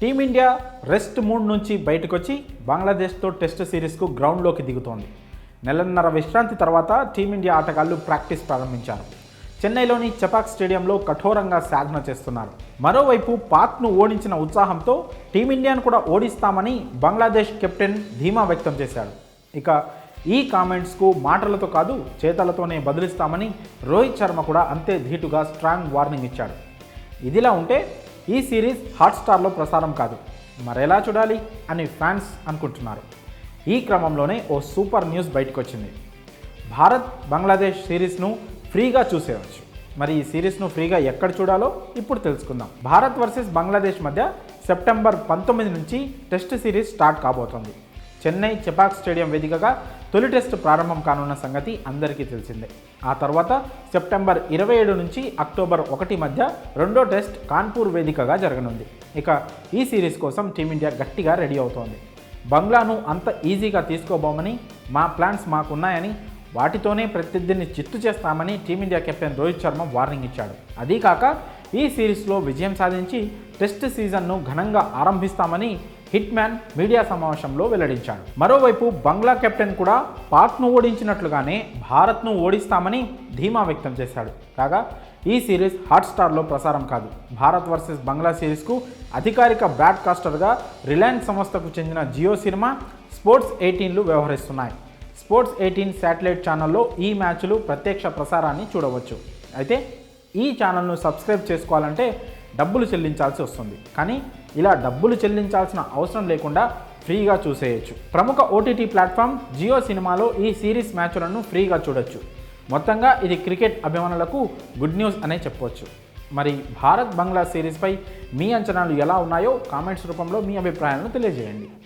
Team India rest mood నుంచి బయటకొచ్చి బంగ్లాదేశ్తో test సిరీస్కు గ్రౌండ్లోకి దిగుతోంది. నెలన్నర విశ్రాంతి తర్వాత టీమిండియా ఆటగాళ్ళు ప్రాక్టీస్ ప్రారంభించారు. చెన్నైలోని చపాక్ స్టేడియంలో కఠోరంగా సాధన చేస్తున్నారు. మరోవైపు పాక్ను ఓడించిన ఉత్సాహంతో టీమిండియాను కూడా ఓడిస్తామని బంగ్లాదేశ్ కెప్టెన్ ధీమా వ్యక్తం చేశాడు. ఇక ఈ కామెంట్స్కు మాటలతో కాదు చేతలతోనే బదులిస్తామని రోహిత్ శర్మ కూడా అంతే ధీటుగా స్ట్రాంగ్ వార్నింగ్ ఇచ్చాడు. ఇదిలా ఉంటే ఈ సిరీస్ హాట్స్టార్లో ప్రసారం కాదు. మరెలా చూడాలి అని ఫ్యాన్స్ అనుకుంటున్నారు. ఈ క్రమంలోనే ఓ సూపర్ న్యూస్ బయటకు వచ్చింది భారత్ బంగ్లాదేశ్ సిరీస్ను ఫ్రీగా చూసేయవచ్చు మరి ఈ సిరీస్ను ఫ్రీగా ఎక్కడ చూడాలో ఇప్పుడు తెలుసుకుందాం. భారత్ వర్సెస్ బంగ్లాదేశ్ మధ్య సెప్టెంబర్ పంతొమ్మిది నుంచి టెస్ట్ సిరీస్ స్టార్ట్ కాబోతోంది. చెన్నై చెపాక్ స్టేడియం వేదికగా తొలి టెస్ట్ ప్రారంభం కానున్న సంగతి అందరికీ తెలిసిందే. ఆ తర్వాత సెప్టెంబర్ ఇరవై ఏడు నుంచి అక్టోబర్ ఒకటి మధ్య రెండో టెస్ట్ కాన్పూర్ వేదికగా జరగనుంది. ఇక ఈ సిరీస్ కోసం టీమిండియా గట్టిగా రెడీ అవుతోంది. బంగ్లాను అంత ఈజీగా తీసుకోబోమని మా ప్లాన్స్ మాకున్నాయని వాటితోనే ప్రత్యర్థిని చిత్తు చేస్తామని Team India captain Rohit Sharma warning ఇచ్చాడు. అదీ కాక ఈ సిరీస్లో విజయం సాధించి టెస్ట్ సీజన్ను ఘనంగా ఆరంభిస్తామని హిట్ మ్యాన్ మీడియా సమావేశంలో వెల్లడించాడు. మరోవైపు బంగ్లా కెప్టెన్ కూడా పాక్ను ఓడించినట్లుగానే భారత్ను ఓడిస్తామని ధీమా వ్యక్తం చేశాడు. కాగా ఈ సిరీస్ హాట్స్టార్లో ప్రసారం కాదు. భారత్ వర్సెస్ బంగ్లా సిరీస్కు అధికారిక బ్రాడ్కాస్టర్గా రిలయన్స్ సంస్థకు చెందిన జియో సినిమా స్పోర్ట్స్ ఎయిటీన్లు వ్యవహరిస్తున్నాయి. స్పోర్ట్స్ ఎయిటీన్ శాటిలైట్ ఛానల్లో ఈ మ్యాచ్లు ప్రత్యక్ష ప్రసారాన్ని చూడవచ్చు. అయితే ఈ ఛానల్ను సబ్స్క్రైబ్ చేసుకోవాలంటే డబ్బులు చెల్లించాల్సి వస్తుంది. కానీ ఇలా డబ్బులు చెల్లించాల్సిన అవసరం లేకుండా ఫ్రీగా చూసేయచ్చు. ప్రముఖ ఓటీటీ ప్లాట్ఫామ్ జియో సినిమాలో ఈ సిరీస్ మ్యాచ్లను ఫ్రీగా చూడొచ్చు. మొత్తంగా ఇది క్రికెట్ అభిమానులకు గుడ్ న్యూస్ అనే చెప్పవచ్చు మరి భారత్ బంగ్లా సిరీస్పై మీ అంచనాలు ఎలా ఉన్నాయో కామెంట్స్ రూపంలో మీ అభిప్రాయాలను తెలియజేయండి.